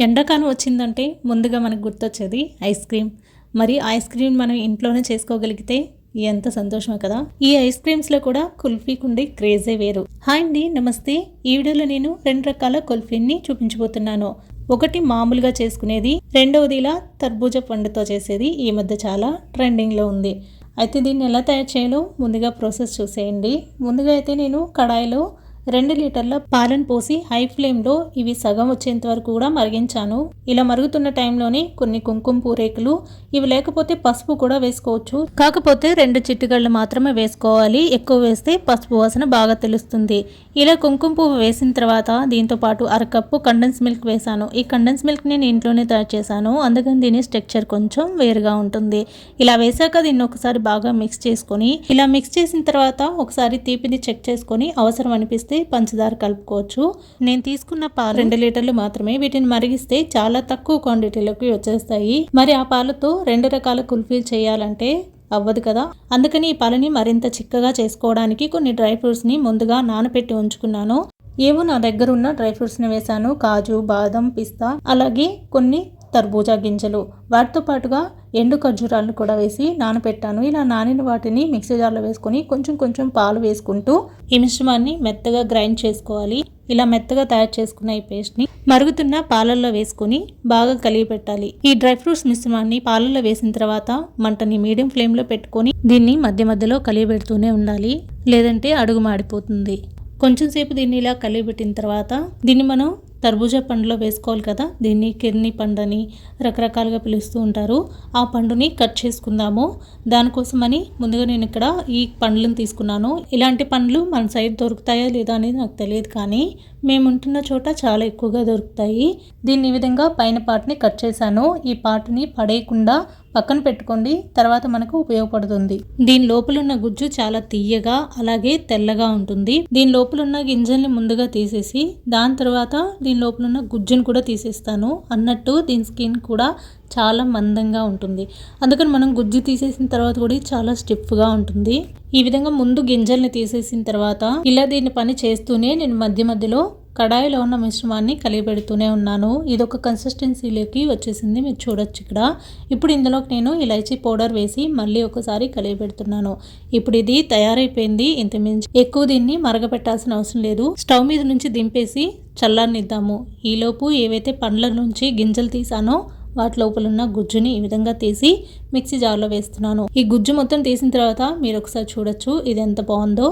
ఎండాకాలం వచ్చిందంటే ముందుగా మనకు గుర్తొచ్చేది ఐస్ క్రీమ్. మరి ఐస్ క్రీమ్ మనం ఇంట్లోనే చేసుకోగలిగితే ఎంత సంతోషమే కదా. ఈ ఐస్ క్రీమ్స్లో కూడా కుల్ఫీకి ఉండే క్రేజే వేరు. హాయ్ అండి నమస్తే. ఈ వీడియోలో నేను రెండు రకాల కుల్ఫీని చూపించబోతున్నాను. ఒకటి మామూలుగా చేసుకునేది రెండవది ఇలా తర్బూజ పండుతో చేసేది. ఈ మధ్య చాలా ట్రెండింగ్లో ఉంది. అయితే దీన్ని ఎలా తయారు చేయాలో ముందుగా ప్రాసెస్ చూసేయండి. ముందుగా అయితే నేను కడాయిలో రెండు లీటర్ల పాలను పోసి హై ఫ్లేమ్లో ఇవి సగం వచ్చేంత వరకు కూడా మరిగించాను. ఇలా మరుగుతున్న టైంలోనే కొన్ని కుంకుమ పూరేకులు ఇవి లేకపోతే పసుపు కూడా వేసుకోవచ్చు. కాకపోతే రెండు చిట్టుగళ్ళు మాత్రమే వేసుకోవాలి. ఎక్కువ వేస్తే పసుపు వాసన బాగా తెలుస్తుంది. ఇలా కుంకుమ పువ్వు వేసిన తర్వాత దీంతో పాటు అరకప్పు కండెన్స్ మిల్క్ వేసాను ఈ కండెన్స్ మిల్క్ నేను ఇంట్లోనే తయారు చేశాను. అందుకని దీని స్ట్రక్చర్ కొంచెం వేరుగా ఉంటుంది. ఇలా వేసాక దీన్ని ఒకసారి బాగా మిక్స్ చేసుకొని ఇలా మిక్స్ చేసిన తర్వాత ఒకసారి తీపిని చెక్ చేసుకొని అవసరం అనిపిస్తే పంచదార కలుపుకోవచ్చు. నేను తీసుకున్న పాలు రెండు లీటర్లు మాత్రమే. వీటిని మరిగిస్తే చాలా తక్కువ క్వాంటిటీలోకి వచ్చేస్తాయి. మరి ఆ పాలతో రెండు రకాల కుల్ఫీలు చేయాలంటే అవ్వదు కదా? అందుకని ఈ పాలని మరింత చిక్కగా చేసుకోవడానికి కొన్ని డ్రై ఫ్రూట్స్ని ముందుగా నానబెట్టి ఉంచుకున్నాను. ఏవో నా దగ్గర ఉన్న డ్రై ఫ్రూట్స్ని వేశాను. కాజు బాదం పిస్తా. అలాగే కొన్ని తర్బూజా గింజలు. వాటితో పాటుగా ఎండు ఖర్జూరాలను కూడా వేసి నానబెట్టాను ఇలా నానిన వాటిని మిక్సీ జార్లో వేసుకొని కొంచెం కొంచెం పాలు వేసుకుంటూ ఈ మిశ్రమాన్ని మెత్తగా గ్రైండ్ చేసుకోవాలి. ఇలా మెత్తగా తయారు చేసుకున్న ఈ పేస్ట్ని మరుగుతున్న పాలల్లో వేసుకొని బాగా కలిగి పెట్టాలి. ఈ డ్రై ఫ్రూట్స్ మిశ్రమాన్ని పాలల్లో వేసిన తర్వాత మంటని మీడియం ఫ్లేమ్లో పెట్టుకొని దీన్ని మధ్య మధ్యలో కలియబెడుతూనే ఉండాలి. లేదంటే అడుగు మాడిపోతుంది. కొంచెం సేపు దీన్ని ఇలా కలియబెట్టిన తర్వాత దీన్ని మనం తర్బూజా పండులో వేసుకోవాలి కదా? దీన్ని కిర్ని పండు అని రకరకాలుగా పిలుస్తూ ఉంటారు. ఆ పండుని కట్ చేసుకుందాము. దానికోసమని ముందుగా నేను ఇక్కడ ఈ పండ్లను తీసుకున్నాను. ఇలాంటి పండ్లు మన సైడ్ దొరుకుతాయా లేదా అనేది నాకు తెలియదు కానీ మేము ఉంటున్న చోట చాలా ఎక్కువగా దొరుకుతాయి. దీన్ని ఈ విధంగా పైన పార్ట్ని కట్ చేశాను. ఈ పార్ట్ని పడేయకుండా పక్కన పెట్టుకోండి తర్వాత మనకు ఉపయోగపడుతుంది. దీని లోపల ఉన్న గుజ్జు చాలా తీయగా అలాగే తెల్లగా ఉంటుంది. దీని లోపల ఉన్న గింజల్ని ముందుగా తీసేసి దాని తర్వాత దీని లోపల ఉన్న గుజ్జును కూడా తీసేస్తాను. అన్నట్టు దీని స్కిన్ కూడా చాలా మందంగా ఉంటుంది. అందుకని మనం గుజ్జు తీసేసిన తర్వాత కూడా చాలా స్టిఫ్గా ఉంటుంది. ఈ విధంగా ముందు గింజల్ని తీసేసిన తర్వాత ఇలా దీన్ని పని చేస్తూనే నేను మధ్య మధ్యలో కడాయిలో ఉన్న మిశ్రమాన్ని కలిగిపెడుతూనే ఉన్నాను. ఇది ఒక కన్సిస్టెన్సీలోకి వచ్చేసింది. మీరు చూడొచ్చు ఇక్కడ. ఇప్పుడు ఇందులోకి నేను ఇలైచీ పౌడర్ వేసి మళ్ళీ ఒకసారి కలిగిపెడుతున్నాను ఇప్పుడు ఇది తయారైపోయింది. ఇంతమించి ఎక్కువ దీన్ని మరగపెట్టాల్సిన అవసరం లేదు. స్టవ్ మీద నుంచి దింపేసి చల్లనిద్దాము ఈలోపు ఏవైతే పండ్ల నుంచి గింజలు తీసానో వాటి లోపల ఉన్న గుజ్జుని ఈ విధంగా తీసి మిక్సీ జార్లో వేస్తున్నాను. ఈ గుజ్జు మొత్తం తీసిన తర్వాత మీరు ఒకసారి చూడొచ్చు ఇది ఎంత బాగుందో.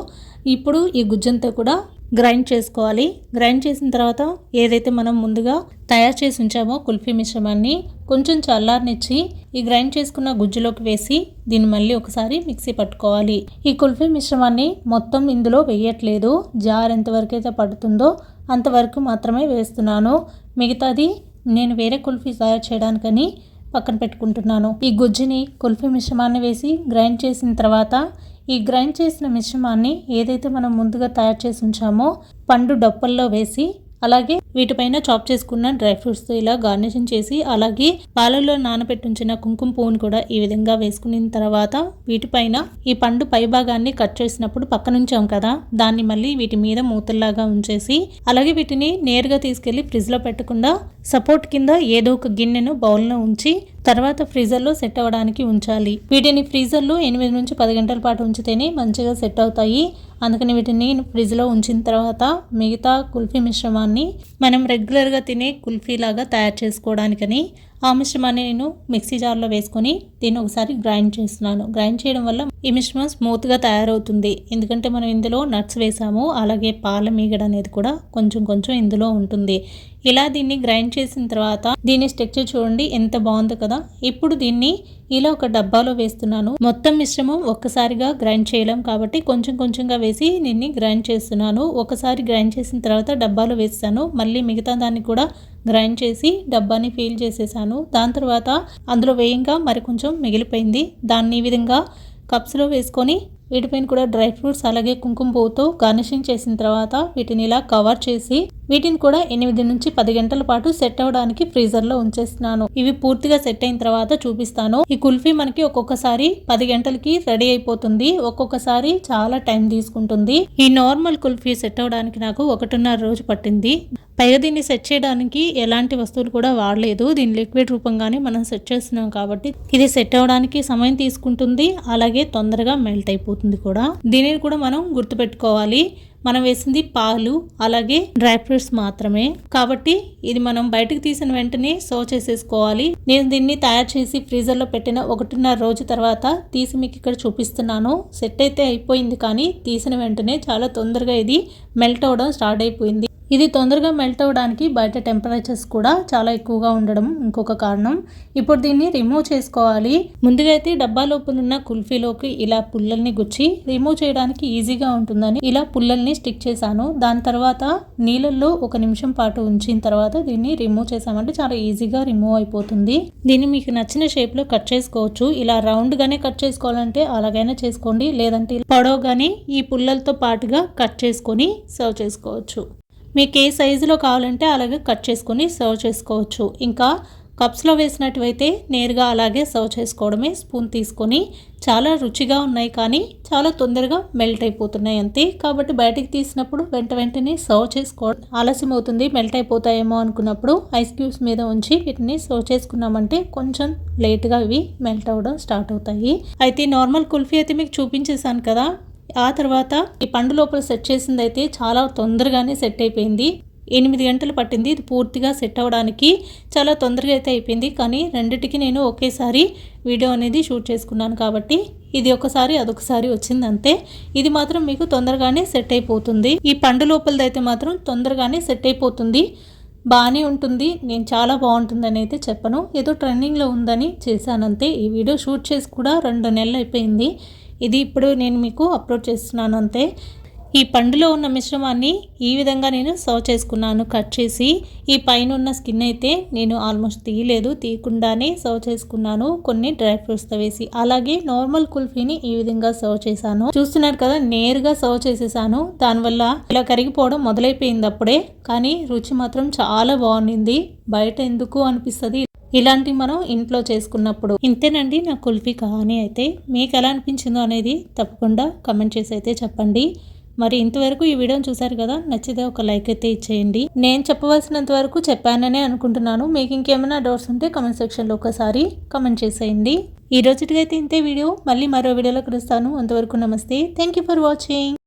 ఇప్పుడు ఈ గుజ్జంతా కూడా గ్రైండ్ చేసుకోవాలి. గ్రైండ్ చేసిన తర్వాత ఏదైతే మనం ముందుగా తయారు చేసి ఉంచామో కుల్ఫీ మిశ్రమాన్ని కొంచెం చల్లారనిచ్చి ఈ గ్రైండ్ చేసుకున్న గుజ్జులోకి వేసి దీన్ని మళ్ళీ ఒకసారి మిక్సీ పట్టుకోవాలి. ఈ కుల్ఫీ మిశ్రమాన్ని మొత్తం ఇందులో వేయట్లేదు. జార్ ఎంతవరకు అయితే పడుతుందో అంతవరకు మాత్రమే వేస్తున్నాను. మిగతాది నేను వేరే కుల్ఫీ తయారు చేయడానికని పక్కన పెట్టుకుంటున్నాను. ఈ గుజ్జుని కుల్ఫీ మిశ్రమాన్ని వేసి గ్రైండ్ చేసిన తర్వాత ఈ గ్రైండ్ చేసిన మిశ్రమాన్ని ఏదైతే మనం ముందుగా తయారు చేసి ఉంచామో పండు డొప్పల్లో వేసి అలాగే వీటిపైన చాప్ చేసుకున్న డ్రై ఫ్రూట్స్తో ఇలా గార్నిషింగ్ చేసి అలాగే పాలల్లో నానబెట్టించిన కుంకుమ పువ్వును కూడా ఈ విధంగా వేసుకున్న తర్వాత వీటిపైన ఈ పండు పై భాగాన్ని కట్ చేసినప్పుడు పక్కన ఉంచాం కదా. దాన్ని మళ్ళీ వీటి మీద మూతల్లాగా ఉంచేసి అలాగే వీటిని నేరుగా తీసుకెళ్ళి ఫ్రిడ్జ్లో పెట్టకుండా సపోర్ట్ కింద ఏదో ఒక గిన్నెను బౌల్లో ఉంచి తర్వాత ఫ్రీజర్లో సెట్ అవ్వడానికి ఉంచాలి. వీటిని ఫ్రీజర్లో ఎనిమిది నుంచి పది గంటల పాటు ఉంచితేనే మంచిగా సెట్ అవుతాయి. అందుకని వీటిని ఫ్రిడ్జ్లో ఉంచిన తర్వాత మిగతా కుల్ఫీ మిశ్రమాన్ని మనం రెగ్యులర్గా తినే కుల్ఫీ లాగా తయారు చేసుకోవడానికని ఆ మిశ్రమాన్ని నేను మిక్సీ జార్లో వేసుకొని దీన్ని ఒకసారి గ్రైండ్ చేస్తున్నాను. గ్రైండ్ చేయడం వల్ల ఈ మిశ్రమం స్మూత్గా తయారవుతుంది. ఎందుకంటే మనం ఇందులో నట్స్ వేసాము. అలాగే పాల మీగడ అనేది కూడా కొంచెం కొంచెం ఇందులో ఉంటుంది. ఇలా దీన్ని గ్రైండ్ చేసిన తర్వాత దీని స్ట్రక్చర్ చూడండి ఎంత బాగుంది కదా. ఇప్పుడు దీన్ని ఇలా ఒక డబ్బాలో వేస్తున్నాను. మొత్తం మిశ్రమం ఒక్కసారిగా గ్రైండ్ చేయలేం కాబట్టి కొంచెం కొంచెంగా వేసి దీన్ని గ్రైండ్ చేస్తున్నాను. ఒకసారి గ్రైండ్ చేసిన తర్వాత డబ్బాలో వేస్తాను. మళ్ళీ మిగతా దాన్ని కూడా గ్రైండ్ చేసి డబ్బాని ఫీల్ చేసేసాను. దాని తర్వాత అందులో వేయంగా మరి కొంచెం మిగిలిపోయింది. దాన్ని ఈ విధంగా కప్స్లో వేసుకొని వీటిపైన కూడా డ్రై ఫ్రూట్స్ అలాగే కుంకుమ పువ్వుతో గార్నిషింగ్ చేసిన తర్వాత వీటిని ఇలా కవర్ చేసి వీటిని కూడా ఎనిమిది నుంచి పది గంటల పాటు సెట్ అవ్వడానికి ఫ్రీజర్లో ఉంచేస్తున్నాను. ఇవి పూర్తిగా సెట్ అయిన తర్వాత చూపిస్తాను. ఈ కుల్ఫీ మనకి ఒక్కొక్కసారి పది గంటలకి రెడీ అయిపోతుంది. ఒక్కొక్కసారి చాలా టైం తీసుకుంటుంది. ఈ నార్మల్ కుల్ఫీ సెట్ అవ్వడానికి నాకు ఒకటిన్నర రోజు పట్టింది. పైగా దీన్ని సెట్ చేయడానికి ఎలాంటి వస్తువులు కూడా వాడలేదు. దీని లిక్విడ్ రూపంగానే మనం సెట్ చేస్తున్నాం కాబట్టి ఇది సెట్ అవ్వడానికి సమయం తీసుకుంటుంది. అలాగే తొందరగా మెల్ట్ అయిపోతుంది కూడా. దీనిని కూడా మనం గుర్తుపెట్టుకోవాలి. మనం వేసింది పాలు అలాగే డ్రై ఫ్రూట్స్ మాత్రమే. కాబట్టి ఇది మనం బయటకు తీసిన వెంటనే సర్వ్ చేసేసుకోవాలి. నేను దీన్ని తయారు చేసి ఫ్రీజర్లో పెట్టిన ఒకటిన్నర రోజు తర్వాత తీసి మీకు ఇక్కడ చూపిస్తున్నాను. సెట్ అయితే అయిపోయింది కానీ తీసిన వెంటనే చాలా తొందరగా ఇది మెల్ట్ అవ్వడం స్టార్ట్ అయిపోయింది. ఇది తొందరగా మెల్ట్ అవ్వడానికి బయట టెంపరేచర్స్ కూడా చాలా ఎక్కువగా ఉండడం ఇంకొక కారణం. ఇప్పుడు దీన్ని రిమూవ్ చేసుకోవాలి. ముందుగా అయితే డబ్బా లోపల ఉన్న కుల్ఫీలోకి ఇలా పుల్లల్ని గుచ్చి రిమూవ్ చేయడానికి ఈజీగా ఉంటుందని ఇలా పుల్లల్ని స్టిక్ చేశాను. దాని తర్వాత నీళ్ళల్లో ఒక నిమిషం పాటు ఉంచిన తర్వాత దీన్ని రిమూవ్ చేసామంటే చాలా ఈజీగా రిమూవ్ అయిపోతుంది. దీన్ని మీకు నచ్చిన షేప్లో కట్ చేసుకోవచ్చు. ఇలా రౌండ్ గానే కట్ చేసుకోవాలంటే అలాగైనా చేసుకోండి. లేదంటే పొడవుగానే ఈ పుల్లలతో పాటుగా కట్ చేసుకొని సర్వ్ చేసుకోవచ్చు. మీకు ఏ సైజులో కావాలంటే అలాగే కట్ చేసుకొని సర్వ్ చేసుకోవచ్చు. ఇంకా కప్స్లో వేసినట్టువైతే నేరుగా అలాగే సర్వ్ చేసుకోవడమే. స్పూన్ తీసుకొని చాలా రుచిగా ఉన్నాయి కానీ చాలా తొందరగా మెల్ట్ అయిపోతున్నాయి అంతే. కాబట్టి బయటికి తీసినప్పుడు వెంట వెంటనే సర్వ్ చేసుకోవడం ఆలస్యం అవుతుంది మెల్ట్ అయిపోతాయేమో అనుకున్నప్పుడు ఐస్ క్యూబ్స్ మీద ఉంచి వీటిని సర్వ్ చేసుకున్నామంటే కొంచెం లేట్గా ఇవి మెల్ట్ అవ్వడం స్టార్ట్ అవుతాయి. అయితే నార్మల్ కుల్ఫీ అయితే మీకు చూపించేశాను కదా. ఆ తర్వాత ఈ పండు లోపల సెట్ చేసింది అయితే చాలా తొందరగానే సెట్ అయిపోయింది. ఎనిమిది గంటలు పట్టింది. ఇది పూర్తిగా సెట్ అవ్వడానికి చాలా తొందరగా అయితే అయిపోయింది. కానీ రెండిటికి నేను ఒకేసారి వీడియో అనేది షూట్ చేసుకున్నాను కాబట్టి ఇది ఒకసారి అదొకసారి వచ్చింది అంతే. ఇది మాత్రం మీకు తొందరగానే సెట్ అయిపోతుంది. ఈ పండు లోపలది అయితే మాత్రం తొందరగానే సెట్ అయిపోతుంది. బాగానే ఉంటుంది. నేను చాలా బాగుంటుందని అయితే చెప్పను. ఏదో ట్రెండింగ్లో ఉందని చేశానంతే ఈ వీడియో షూట్ చేసి కూడా రెండు నెలలు అయిపోయింది. ఇది ఇప్పుడు నేను మీకు అప్లోడ్ చేస్తున్నాను అంతే. ఈ పండులో ఉన్న మిశ్రమాన్ని ఈ విధంగా నేను సర్వ్ చేసుకున్నాను. కట్ చేసి ఈ పైన ఉన్న స్కిన్ అయితే నేను ఆల్మోస్ట్ తీయలేదు. తీయకుండానే సర్వ్ చేసుకున్నాను. కొన్ని డ్రై ఫ్రూట్స్తో వేసి అలాగే నార్మల్ కుల్ఫీని ఈ విధంగా సర్వ్ చేశాను. చూస్తున్నారు కదా నేరుగా సర్వ్ చేసేసాను. దానివల్ల ఇలా కరిగిపోవడం మొదలైపోయింది అప్పుడే. కానీ రుచి మాత్రం చాలా బాగుండింది. బయట ఎందుకు అనిపిస్తుంది? ఇలాంటివి మనం ఇంట్లో చేసుకున్నప్పుడు ఇంతేనండి నా కుల్ఫీ కహానీ అయితే? మీకు ఎలా అనిపించిందో అనేది తప్పకుండా కమెంట్ చేసి అయితే చెప్పండి. మరి ఇంతవరకు ఈ వీడియోని చూసారు కదా నచ్చితే ఒక లైక్ అయితే ఇచ్చేయండి. నేను చెప్పవలసినంత వరకు చెప్పాననే అనుకుంటున్నాను. మీకు ఇంకేమైనా డౌట్స్ ఉంటే కమెంట్ సెక్షన్లో ఒకసారి కమెంట్ చేసేయండి. ఈ రోజుటికైతే ఇంతే వీడియో. మళ్ళీ మరో వీడియోలో కలుస్తాను. అంతవరకు నమస్తే. Thank you for watching.